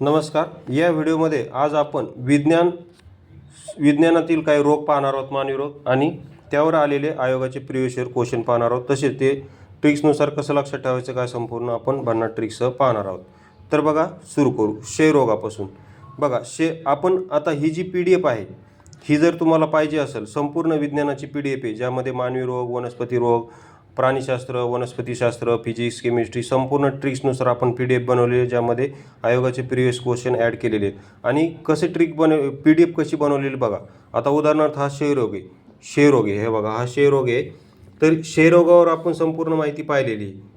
नमस्कार. या व्हिडिओमध्ये आज आपण विज्ञान विज्ञानातील काही रोग पाहणार आहोत मानवी रोग आणि त्यावर आलेले आयोगाचे प्रिव्हियस क्वेश्चन पाहणार आहोत. तसेच ते ट्रिक्सनुसार कसं लक्षात ठेवायचं काय संपूर्ण आपण भन्नाट ट्रिक्ससह पाहणार आहोत. तर बघा सुरू करू. क्षयरोगापासून बघा शे आपण आता ही जी पी डी एफ आहे ही जर तुम्हाला पाहिजे असेल संपूर्ण विज्ञानाची पी डी एफ आहे ज्यामध्ये मानवी रोग वनस्पती रोग प्राणीशास्त्र वनस्पतीशास्त्र फिजिक्स केमिस्ट्री संपूर्ण ट्रिक्सनुसार आपण पी डी एफ बनवलेली आहे ज्यामध्ये आयोगाचे प्रिव्हियस क्वेश्चन ॲड केलेले आहेत. आणि कसे ट्रिक बनव पी डी एफ कशी बनवलेली बघा. आता उदाहरणार्थ हा क्षयरोग. आहे क्षयरोग आहे हे बघा हा क्षयरोग आहे. तर क्षयरोगावर आपण संपूर्ण माहिती पाहिलेली. आहे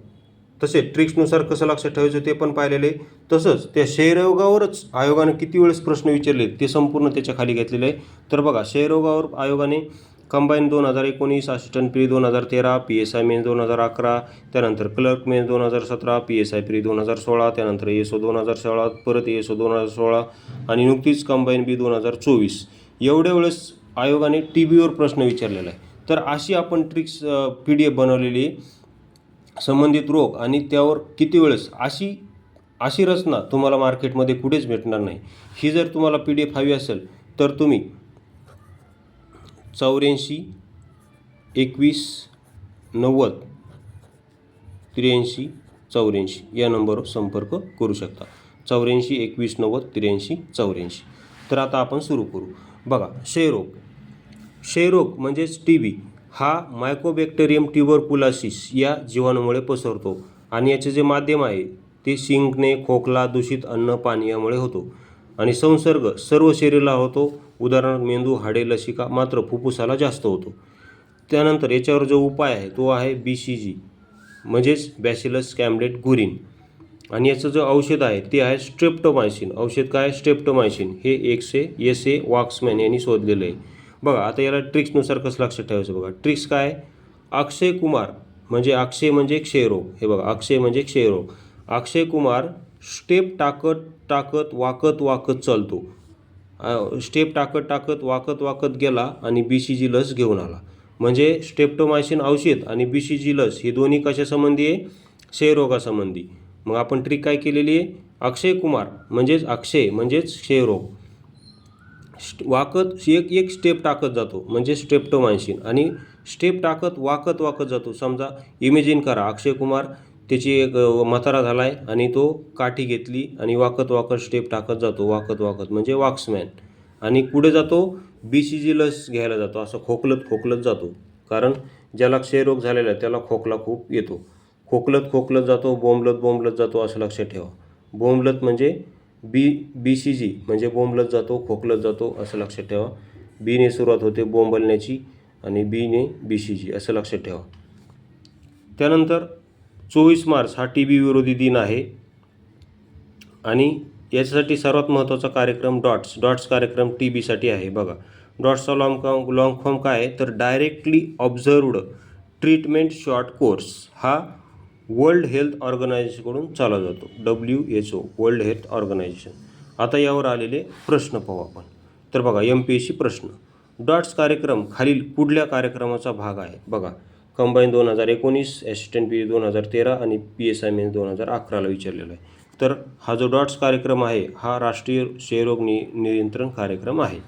तसेच ट्रिक्सनुसार कसं लक्षात ठेवायचं ते पण पाहिलेले. तसंच त्या क्षयरोगावरच आयोगाने किती वेळेस प्रश्न विचारले ते संपूर्ण त्याच्याखाली घेतलेले आहे. तर बघा क्षयरोगावर आयोगाने कंबाईन दोन हजार एकोणीस असिस्टंट प्री दोन हजार तेरा पी एस आय मेन्स दोन हजार अकरा त्यानंतर क्लर्क मेन्स दोन हजार सतरा पी एस आय प्री दोन हजार सोळा त्यानंतर एस ओ दोन हजार सोळा परत एस ओ दोन हजार सोळा आणि नुकतीच कंबाईन बी दोन हजार चोवीस. एवढ्या वेळेस आयोगाने टी बीवर प्रश्न विचारलेला आहे. तर अशी आपण ट्रिक्स पी डी एफ बनवलेली संबंधित रोग आणि त्यावर किती वेळेस अशी अशी रचना तुम्हाला मार्केटमध्ये कुठेच भेटणार नाही. ही जर तुम्हाला पी डी एफ हवी असेल तर तुम्ही चौऱ्याऐंशी एकवीस नव्वद त्र्याऐंशी चौऱ्याऐंशी या नंबरवर संपर्क करू शकता. चौऱ्याऐंशी एकवीस नव्वद त्र्याऐंशी चौऱ्याऐंशी. तर आता आपण सुरू करू. बघा क्षयरोग. क्षयरोग म्हणजेच टी बी हा मायकोबॅक्टेरियम ट्युबरकुलासिस या जीवाणूमुळे पसरतो आणि याचे जे माध्यम आहे ते शिंकणे खोकला दूषित अन्न पाणी यामुळे होतो. आणि संसर्ग सर्व शरीराला होतो. उदाहरणार्थ मेंदू हाडे लसिका मात्र फुफ्फुसाला जास्त होतो. त्यानंतर याच्यावर जो उपाय आहे तो आहे बी सी जी म्हणजेच बॅसिलस कॅम्बलेट गुरिन. आणि याचं जो औषध आहे ते आहे स्ट्रेप्टोमायसिन. औषध काय स्ट्रेप्टोमायसिन. हे एकशे एस ए वॉक्समॅन यांनी शोधलेलं आहे. बघा आता याला ट्रिक्सनुसार कसं लक्षात ठेवायचं बघा. ट्रिक्स काय अक्षय कुमार म्हणजे अक्षय म्हणजे क्षयरोग. हे बघा अक्षय म्हणजे क्षयरोग. अक्षय कुमार स्टेप टाकत टाकत वाकत वाकत चालतो. स्टेप टाकत टाकत वाकत वाकत गेला आणि बी सी जी लस घेऊन आला. म्हणजे स्टेप्टोमायसिन औषध आणि बी सी जी लस ही दोन्ही कशासंबंधी आहे? क्षयरोगासंबंधी मग आपण ट्रिक काय केलेली आहे? अक्षय कुमार म्हणजेच अक्षय म्हणजेच क्षयरोग वाकत एक एक स्टेप टाकत जातो म्हणजे स्टेप्टोमायसिन. आणि स्टेप टाकत वाकत वाकत जातो. समजा इमेजिन करा अक्षय कुमार त्याची एक म्हातारा झाला आहे आणि तो काठी घेतली आणि वाकत वाकत स्टेप टाकत जातो वाकत वाकत. म्हणजे वॉक्समॅन. आणि पुढे जातो बी सी जी लस घ्यायला जातो असं खोकलत खोकलत जातो. कारण ज्याला क्षयरोग झालेला आहे त्याला खोकला खूप येतो. खोकलत खोकलत जातो बोंबलत बोंबलत जातो असं लक्षात ठेवा. बोंबलत म्हणजे बी बी सी जी म्हणजे बोंबलत जातो खोकलत जातो असं लक्षात ठेवा. बीने सुरुवात होते बोंबलण्याची आणि बीने बी सी जी असं लक्षात ठेवा. त्यानंतर चोवीस मार्च हा टी बी विरोधी दिन आहे. आणि याच्यासाठी सर्वात महत्त्वाचा कार्यक्रम डॉट्स डॉट्स कार्यक्रम टी बीसाठी आहे. बघा डॉट्सचा लॉंग फॉर्म लॉंग फॉर्म काय आहे? तर directly observed treatment short course हा वर्ल्ड हेल्थ ऑर्गनायझेशनकडून चालला जातो. W H O world health organisation आता यावर आलेले प्रश्न पाहू आपण. तर बघा एम पी एस सी प्रश्न. डॉट्स कार्यक्रम खालील पुढल्या कार्यक्रमाचा भाग आहे. बघा कंबाईन दोन हजार एकोणीस ॲसिस्टंट पी दोन हजार तेरा आणि पी एस आय मेन्स दोन हजार अकराला विचारलेला आहे. तर हा जो डॉट्स कार्यक्रम आहे हा राष्ट्रीय क्षयरोग नि नियंत्रण कार्यक्रम आहे.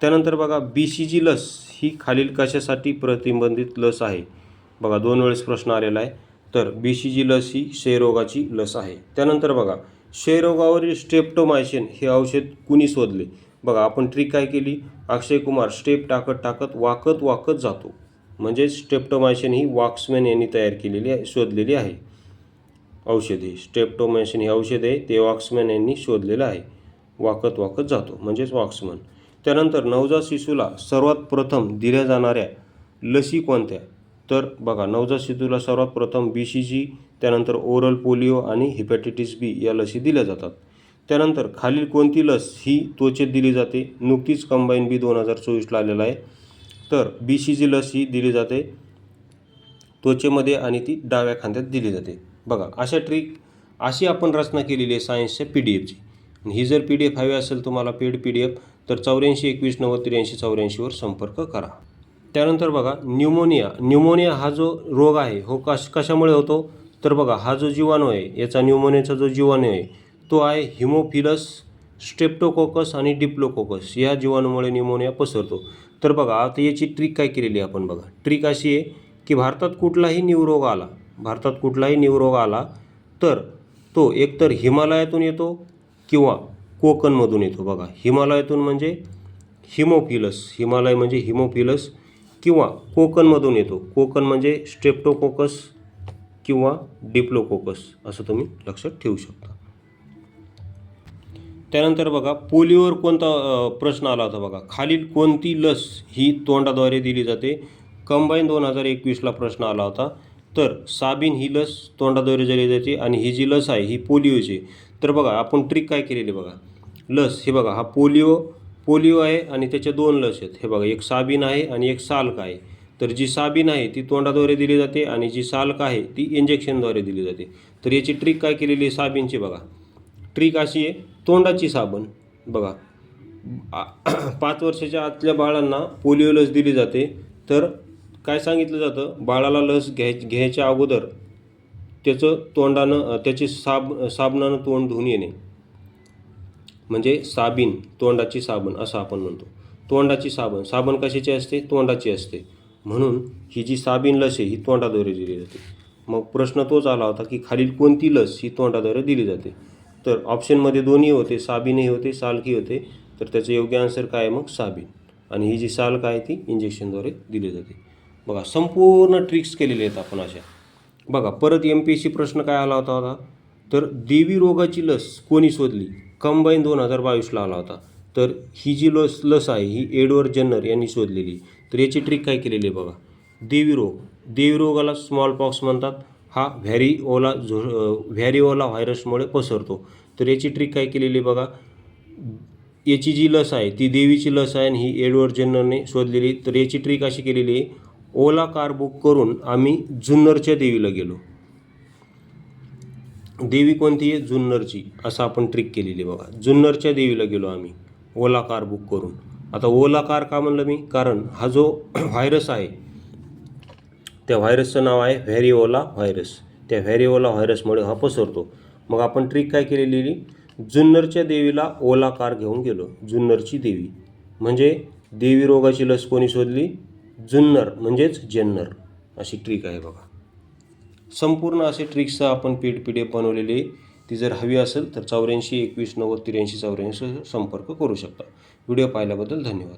त्यानंतर बघा बी सी जी लस ही खालील कशासाठी प्रतिबंधित लस आहे? बघा दोन वेळेस प्रश्न आलेला आहे. तर बी सी जी लस ही क्षयरोगाची लस आहे. त्यानंतर बघा क्षयरोगावरील स्टेप्टोमायसिन हे औषध कुणी शोधले? बघा आपण ट्रिक काय केली? अक्षय कुमार स्टेप टाकत टाकत वाकत वाकत जातो. म्हणजेच स्ट्रेप्टोमायसिन ही वॉक्समॅन यांनी तयार केलेली आहे शोधलेली आहे. औषधे स्ट्रेप्टोमायसिन ही औषध आहे ते वॉक्समॅन यांनी शोधलेलं आहे. वाकत वाकत जातो म्हणजेच वॉक्समॅन त्यानंतर नवजात शिशूला सर्वात प्रथम दिल्या जाणाऱ्या लसी कोणत्या? तर बघा नवजात शिशूला सर्वात प्रथम बी सी जी त्यानंतर ओरल पोलिओ आणि हेपॅटिटिस बी या लसी दिल्या जातात. त्यानंतर खालील कोणती लस ही त्वचेत दिली जाते? नुकतीच कंबाईन बी दोन हजार चोवीसला आलेला आहे. तर बी सी जी लस ही दिली जाते. त्वचेमध्ये आणि ती डाव्या खांद्यात दिली जाते. बघा अशा ट्रिक अशी आपण रचना केलेली आहे सायन्सच्या पी डी एफची आणि ही जर पी डी एफ हवी असेल तुम्हाला पेड पी डी एफ तर चौऱ्याऐंशी एकवीस नव्वद त्र्याऐंशी चौऱ्याऐंशीवर संपर्क करा. त्यानंतर बघा न्यूमोनिया न्यूमोनिया हा जो रोग आहे हो कश कशामुळे होतो? तर बघा हा जो जीवाणू आहे याचा न्यूमोनियाचा जो जीवाणू आहे तो आहे हिमोफिलस स्ट्रेप्टोकोकस आणि डिप्लोकोकस या जीवाणूमुळे न्यूमोनिया पसरतो. तर बघा आता याची ट्रिक काय केलेली आहे आपण बघा. ट्रिक अशी आहे की भारतात कुठलाही निवरोग आला भारतात कुठलाही निवरोग आला तर तो एकतर हिमालयातून येतो किंवा कोकणमधून येतो. बघा हिमालयातून म्हणजे हिमोफिलस हिमालय म्हणजे हिमोफिलस किंवा कोकणमधून येतो. कोकण म्हणजे स्ट्रेप्टोकोकस किंवा डिप्लोकोकस असं तुम्ही लक्षात ठेवू शकता. त्यानंतर बघा पोलिओवर कोणता प्रश्न आला होता बघा. खालील कोणती लस ही तोंडाद्वारे दिली जाते? कंबाईन दोन हजार एकवीसला प्रश्न आला होता. तर साबिन ही लस तोंडाद्वारे दिली जाते आणि ही जी लस आहे ही पोलिओची. तर बघा आपण ट्रिक काय केलेली बघा. लस हे बघा हा पोलिओ पोलिओ आहे आणि त्याच्या दोन लस आहेत. हे बघा एक साबिन आहे आणि एक साल्क आहे. तर जी साबिन आहे ती तोंडाद्वारे दिली जाते आणि जी साल्क आहे ती इंजेक्शनद्वारे दिली जाते. तर याची ट्रिक काय केलेली आहे साबिनची बघा. ट्रिक अशी आहे तोंडाची साबण. बघा. पाच वर्षाच्या आतल्या बाळांना पोलिओ लस दिली जाते. तर काय सांगितलं जातं? बाळाला लस घ्याय घ्यायच्या अगोदर त्याचं तोंडानं त्याची साब साबणानं तोंड धुवून येणे. म्हणजे साबीन तोंडाची साबण असं आपण म्हणतो. तोंडाची साबण. साबण कशाची असते? तोंडाची असते. म्हणून ही जी साबीन लस आहे ही तोंडाद्वारे दिली जाते. मग प्रश्न तोच आला होता की खालील कोणती लस ही तोंडाद्वारे दिली जाते? तर ऑप्शनमध्ये दोन्ही होते साबीनही होते सालकी होते. तर त्याचं योग्य आन्सर काय आहे मग? साबीन. आणि ही जी साल्क आहे ती? इंजेक्शनद्वारे दिली जाते. बघा संपूर्ण ट्रिक्स केलेले आहेत आपण अशा. बघा परत एम पी एस सी प्रश्न काय आला होता होता तर देवी रोगाची लस कोणी शोधली? कंबाईन दोन हजार बावीसला आला होता. तर ही जी लस लस आहे ही एडवर्ड जन्नर यांनी शोधलेली. तर याची ट्रिक काय केलेली आहे बघा? देवी रोग. देवी रोगाला स्मॉल पॉक्स म्हणतात. हा व्हॅरिओला झो व्हॅरिओला व्हायरसमुळे पसरतो. तर याची ट्रिक काय केलेली आहे बघा. याची जी लस आहे ती देवीची लस आहे आणि ही एडवर्ड जेन्नरने शोधलेली. तर याची ट्रिक अशी केलेली आहे ओला कार बुक करून आम्ही जुन्नरच्या देवीला गेलो. देवी कोणती आहे? जुन्नरची. असं आपण ट्रिक केलेली आहे बघा. जुन्नरच्या देवीला गेलो आम्ही ओला कार बुक करून. आता ओला कार का म्हणलं मी? कारण हा जो व्हायरस आहे त्या व्हायरसचं नाव आहे व्हॅरिओला व्हायरस त्या व्हॅरिओला व्हायरसमुळे हा पसरतो मग आपण ट्रिक काय केलेली? जुन्नरच्या देवीला ओला कार घेऊन गेलो. जुन्नरची देवी. म्हणजे देवी रोगाची लस कोणी शोधली? जुन्नर म्हणजेच जन्नर. अशी ट्रिक आहे बघा. संपूर्ण असे ट्रिक्स आपण पीठ पी डी बनवलेली. ती जर हवी असेल तर चौऱ्याऐंशी एकवीस नव्वद त्र्याऐंशी चौऱ्याऐंशी संपर्क करू शकता. व्हिडिओ पाहिल्याबद्दल धन्यवाद.